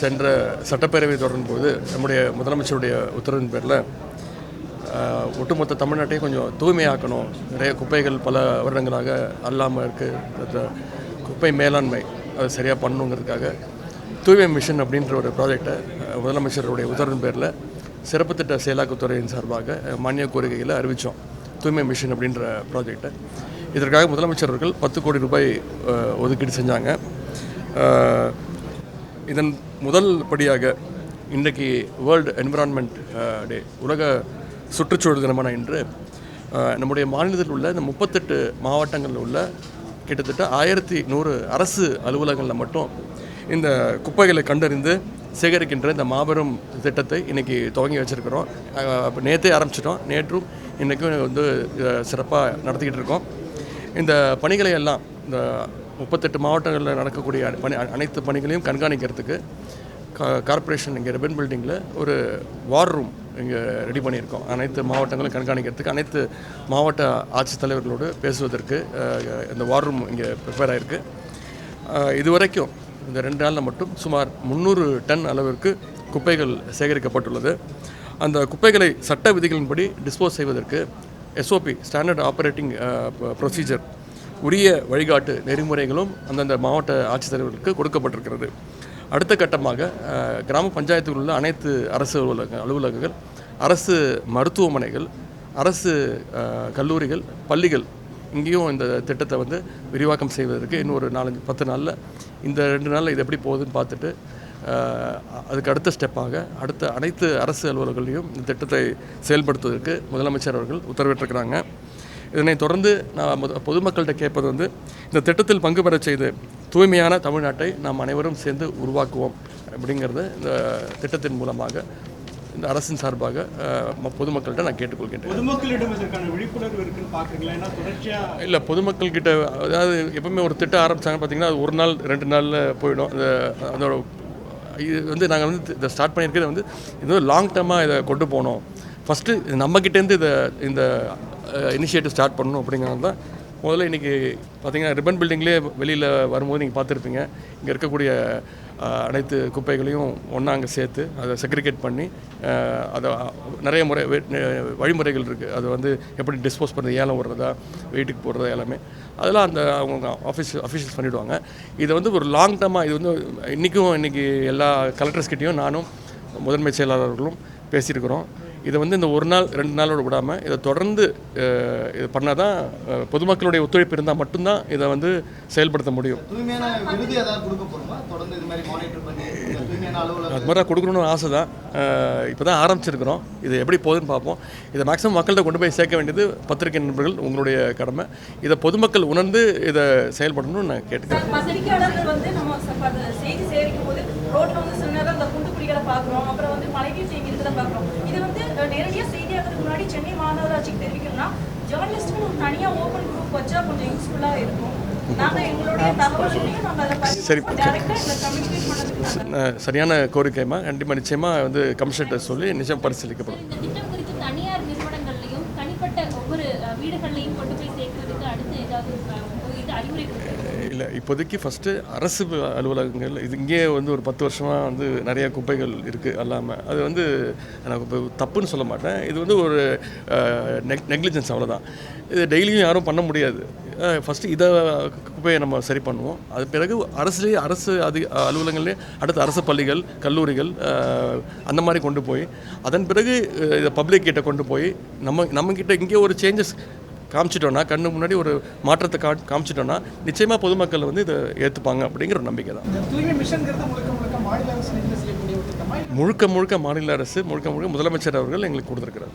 சென்ற சட்டப்பேரவை தொடரும்போது நம்முடைய முதலமைச்சருடைய உத்தரவின் பேரில் ஒட்டுமொத்த தமிழ்நாட்டையும் கொஞ்சம் தூய்மையாக்கணும். நிறைய குப்பைகள் பல வருடங்களாக அல்லாமல் இருக்குது குப்பை மேலாண்மை அதை சரியாக பண்ணணுங்கிறதுக்காக தூய்மை மிஷன் அப்படின்ற ஒரு ப்ராஜெக்டை முதலமைச்சருடைய உத்தரவின் பேரில் சிறப்பு திட்ட செயலாக்கத்துறையின் சார்பாக மானிய கோரிக்கையில் அறிவித்தோம் தூய்மை மிஷன் அப்படின்ற ப்ராஜெக்டை இதற்காக முதலமைச்சர் அவர்கள் பத்து கோடி ரூபாய் ஒதுக்கீடு செஞ்சாங்க. இதன் முதல் படியாக இன்றைக்கு வேர்ல்டு என்விரான்மெண்ட் டே உலக சுற்றுச்சூழல் தினமான இன்று நம்முடைய மாநிலத்தில் உள்ள இந்த முப்பத்தெட்டு மாவட்டங்களில் உள்ள கிட்டத்தட்ட ஆயிரத்தி நூறு அரசு அலுவலகங்களில் மட்டும் இந்த குப்பைகளை கண்டறிந்து சேகரிக்கின்ற இந்த மாபெரும் திட்டத்தை இன்றைக்கி துவங்கி வச்சுருக்கிறோம். இப்போ நேற்றே ஆரம்பிச்சிட்டோம். நேற்றும் இன்றைக்கும் வந்து சிறப்பாக நடத்திக்கிட்டு இருக்கோம். இந்த பணிகளை எல்லாம் இந்த முப்பத்தெட்டு மாவட்டங்களில் நடக்கக்கூடிய பணி அனைத்து பணிகளையும் கண்காணிக்கிறதுக்கு கா கார்ப்பரேஷன் இங்கே ரெபன் பில்டிங்கில் ஒரு வார் ரூம் இங்கே ரெடி பண்ணியிருக்கோம். அனைத்து மாவட்டங்களும் கண்காணிக்கிறதுக்கு அனைத்து மாவட்ட ஆட்சித்தலைவர்களோடு பேசுவதற்கு இந்த வார் ரூம் இங்கே ப்ரிப்பேர் ஆகிருக்கு இதுவரைக்கும் இந்த ரெண்டு நாளில் மட்டும் சுமார் முந்நூறு டன் அளவிற்கு குப்பைகள் சேகரிக்கப்பட்டுள்ளது. அந்த குப்பைகளை சட்ட விதிகளின்படி டிஸ்போஸ் செய்வதற்கு எஸ்ஓபி ஸ்டாண்டர்ட் ஆப்ரேட்டிங் ப்ரொசீஜர் உரிய வழிகாட்டு நெறிமுறைகளும் அந்தந்த மாவட்ட ஆட்சித்தலைவர்களுக்கு கொடுக்கப்பட்டிருக்கிறது. அடுத்த கட்டமாக கிராம பஞ்சாயத்தில் உள்ள அனைத்து அரசு அலுவலக அலுவலகங்கள் அரசு மருத்துவமனைகள் அரசு கல்லூரிகள் பள்ளிகள் இங்கேயும் இந்த திட்டத்தை வந்து விரிவாக்கம் செய்வதற்கு இன்னும் ஒரு நாலஞ்சு பத்து நாளில் இந்த ரெண்டு நாளில் இது எப்படி போகுதுன்னு பார்த்துட்டு அதுக்கு அடுத்த ஸ்டெப்பாக அடுத்த அனைத்து அரசு அலுவலகங்களையும் இந்த திட்டத்தை செயல்படுத்துவதற்கு முதலமைச்சர் அவர்கள் உத்தரவிட்டிருக்கிறாங்க. இதனைத் தொடர்ந்து நான் பொதுமக்கள்கிட்ட கேட்பது வந்து இந்த திட்டத்தில் பங்கு பெறச் செய்து தூய்மையான தமிழ்நாட்டை நாம் அனைவரும் சேர்ந்து உருவாக்குவோம் அப்படிங்கிறத இந்த திட்டத்தின் மூலமாக இந்த அரசின் சார்பாக பொதுமக்கள்கிட்ட நான் கேட்டுக்கொள்கின்றேன். பொதுமக்களிடம் இதற்கான விழிப்புணர்வு இருக்குன்னு பாக்குறீங்களா ஏன்னா தொடர்ச்சியா இல்லை பொதுமக்கள்கிட்ட அதாவது எப்பவுமே ஒரு திட்டம் ஆரம்பிச்சாங்க பார்த்தீங்கன்னா அது ஒரு நாள் ரெண்டு நாளில் போயிடும். அந்த அதோட இது வந்து நாங்கள் வந்து இதை ஸ்டார்ட் பண்ணியிருக்கிறது வந்து இது லாங் டர்மாக இதை கொண்டு போகணும். ஃபஸ்ட்டு நம்மக்கிட்டேருந்து இதை இந்த இனிஷியேட்டிவ் ஸ்டார்ட் பண்ணணும் அப்படிங்கிறது தான் முதல்ல இன்றைக்கி பார்த்தீங்கன்னா ரிப்பன் பில்டிங்லேயே வெளியில் வரும்போது நீங்கள் பார்த்துருப்பீங்க இங்கே இருக்கக்கூடிய அனைத்து குப்பைகளையும் ஒன்றா அங்கே சேர்த்து அதை செக்ரிகேட் பண்ணி அதை நிறைய முறை வழிமுறைகள் இருக்குது அதை வந்து எப்படி டிஸ்போஸ் பண்ணுறது ஏலம் விடுறதா வெயிட்டுக்கு போடுறதா எல்லாமே. அதெல்லாம் அந்த அவங்க ஆஃபீஸ் அஃபீஷியல்ஸ் பண்ணிவிடுவாங்க இதை வந்து ஒரு லாங் டேர்மாக இது வந்து இன்றைக்கும் இன்றைக்கி எல்லா கலெக்டர்ஸ்கிட்டையும் நானும் முதன்மை செயலாளர்களும் பேசியிருக்கிறோம். இதை வந்து இந்த ஒரு நாள் ரெண்டு நாளோட விடாமல் இதை தொடர்ந்து இது பண்ணால் தான் பொதுமக்களுடைய ஒத்துழைப்பு இருந்தால் மட்டும்தான் இதை வந்து செயல்படுத்த முடியும். தூய்மையான விருது ஏதாவது கொடுக்க போறோமா? தொடர்ந்து இது மாதிரி மானிட்டர் பண்ணி இந்த தூய்மையான அலுவலகம் அது மாதிரி கொடுக்கணும்னு ஆசை தான் இப்போ தான் ஆரம்பிச்சிருக்கிறோம். இது எப்படி போகுதுன்னு பார்ப்போம். இதை மேக்ஸிமம் மக்கள்கிட்ட கொண்டு போய் சேர்க்க வேண்டியது பத்திரிகை நண்பர்கள் உங்களுடைய கடமை. இதை பொதுமக்கள் உணர்ந்து இதை செயல்படணும்னு நான் கேட்டுக்கிறேன். பத்திரிகையாளர்கள் வந்து நம்ம ச- ப- செய்தி சேகரிக்கும் போது ரோட்ல வந்து சில நேரம் அந்த குண்டு குடிகளை பார்க்குறோம் அப்புறம் வந்து மலைநீர் தேங்கி இருக்கிறத பார்க்குறோம் இது வந்து அஹ், நேரடியா செய்தியாகிறதுக்கு முன்னாடி சென்னை மாநகராட்சிக்கு தெரிவிக்கணும்னா ஜேர்னலிஸ்ட்னு ஒரு தனியா ஓப்பன் குரூப் வச்சா கொஞ்சம் யூஸ்ஃபுல்லா இருக்கும் சரி. சரியான கோரிக்கைமா கண்டிப்பாக நிச்சயமாக வந்து கமிஷன்கிட்ட சொல்லி நிச்சயம் பரிசீலிக்கப்படும் வீடுகள்லையும் கொண்டு போய் சேர்க்கறதுக்கு அடுத்து ஏதாவது அறிவுரை இல்லை இப்போதைக்கு ஃபஸ்ட்டு அரசு அலுவலகங்கள் இது இங்கே வந்து ஒரு பத்து வருஷமாக வந்து நிறைய குப்பைகள் இருக்குது அல்லாமல் அது வந்து நான் இப்போ தப்புன்னு சொல்ல மாட்டேன். இது வந்து ஒரு நெக் நெக்லிஜென்ஸ் அவ்வளோதான் இது டெய்லியும் யாரும் பண்ண முடியாது. ஃபஸ்ட்டு இதை குப்பையை நம்ம சரி பண்ணுவோம். அது பிறகு அரசுலேயே அரசு அதி அலுவலகங்களே அடுத்து அரசு பள்ளிகள் கல்லூரிகள் அந்த மாதிரி கொண்டு போய் அதன் பிறகு இதை பப்ளிக் கிட்ட கொண்டு போய் நம்ம நம்மக்கிட்ட இங்கே ஒரு சேஞ்சஸ் காமிச்சிட்டோன்னா கண்ணு முன்னாடி ஒரு மாற்றத்தை கா காமிச்சிட்டோன்னா நிச்சயமாக பொதுமக்கள் வந்து இதை ஏற்றுப்பாங்க அப்படிங்கிற ஒரு நம்பிக்கை தான். முழுக்க முழுக்க மாநில அரசு முழுக்க முழுக்க முதலமைச்சர் அவர்கள் எங்களுக்கு கொடுத்துருக்கிறார்.